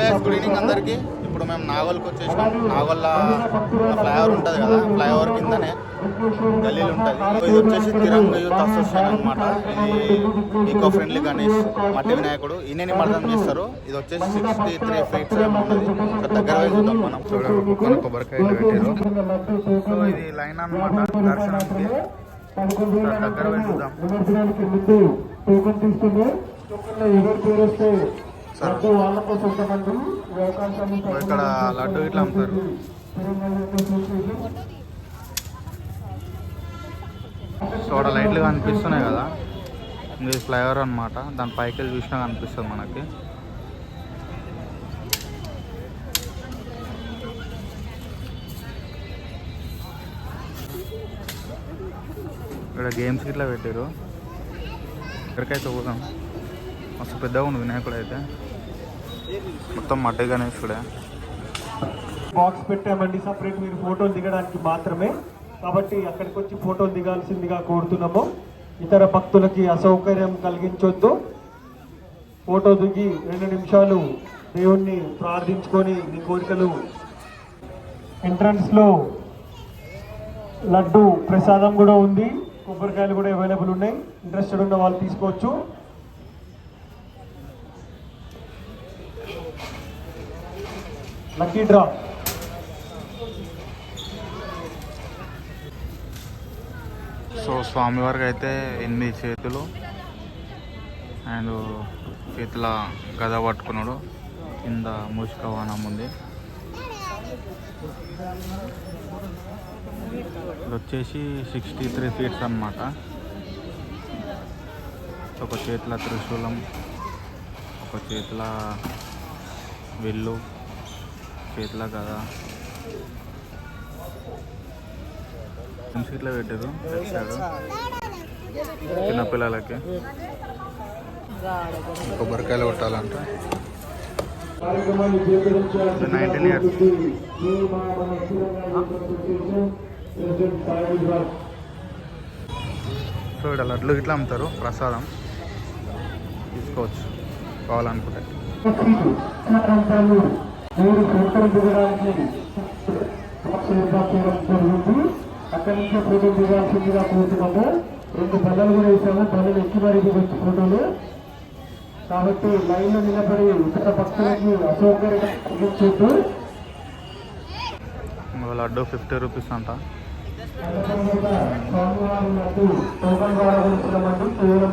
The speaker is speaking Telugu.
గైస్ గుడ్ ఈవినింగ్ అందరికి. ఇప్పుడు మేము నాగోల్కి వచ్చేసాం నాగోల్ల ఫ్లైఓవర్ ఉంటుంది కదా ఫ్లైఓవర్ కిందనే గల్లీలు ఉంటుంది. ఇది వచ్చేసి తిరంగ యూత్ అసోసియేషన్ అనమాట ఇది ఈకో ఫ్రెండ్లీ గణేష్ మట్టి వినాయకుడు. ఈయన నిమజ్జనం చేస్తారు. ఇది వచ్చేసి సిక్స్టీ త్రీ ఫీట్స్ ఇక్కడ దగ్గర చూద్దాం మనం. చూడండి కొబ్బరికాయలు పెట్టారు సో ఇది లైన్ అనమాట దర్శనానికి. దగ్గర చూద్దాం. ఇక్కడ లడ్డు ఇట్లా అమ్ముతారు. సో అక్కడ లైట్లు కనిపిస్తున్నాయి కదా. ఇది ఫ్లైఓవర్ అనమాట దాని పైకి చూసినా కనిపిస్తుంది మనకి. ఇక్కడ గేమ్స్ ఇట్లా పెట్టారు ఇక్కడికైతే పోదాం. మస్తు పెద్దగా ఉంది వినాయకుడు అయితే. మొత్తం మట్టి గణేశుడే బాక్స్ పెట్టామండి సపరేట్ మీరు ఫోటోలు దిగడానికి మాత్రమే. కాబట్టి అక్కడికి వచ్చి ఫోటోలు దిగాల్సిందిగా కోరుతున్నాము. ఇతర భక్తులకి అసౌకర్యం కలిగించొద్దు. ఫోటో దిగి రెండు నిమిషాలు దేవుణ్ణి ప్రార్థించుకొని మీ కోరికలు ఎంట్రన్స్లో లడ్డు ప్రసాదం కూడా ఉంది. కొబ్బరికాయలు కూడా అవైలబుల్ ఉన్నాయి. ఇంట్రెస్టెడ్ ఉన్న వాళ్ళు తీసుకోవచ్చు. Lucky draw. సో స్వామివారికి అయితే ఎనిమిది చేతులు? అండ్ చేతుల గద పట్టుకున్నాడు. కింద మూషిక వాహనం ఉంది వచ్చేసి సిక్స్టీ త్రీ ఫీట్స్ అనమాట ఒక చేతుల త్రిశూలం ఒక చేతుల విల్లు చేతుల గద సీట్లో పెట్టారు? తెచ్చాడు చిన్నపిల్లలకి కొబ్బరికాయలు కొట్టాలంట. నైన్టీన్ ఇయర్స్ సో ఇక్కడ లడ్లు ఇట్లా అమ్ముతారు ప్రసాదం. తీసుకోవచ్చు కావాలనుకుంటే. మీరు ఫోటోలు దిగడానికి చేయడం జరిగింది. అక్కడి నుంచి ఫోటోలు దిగాల్సిందిగా కోరుతున్నాము. రెండు బల్లలు కూడా వేసాము. బల్లలు ఎక్కి మరీ దిగొచ్చు ఫోటోలు. కాబట్టి లైన్లో నిలబడి ఇతర భక్తులకి అసౌకర్యం ఇంకో లడ్డు ఫిఫ్టీ రూపీస్ అంట. స్వామివారి లడ్డు టోకన్ ద్వారా కూడా ఇస్తున్నామండి. కేవలం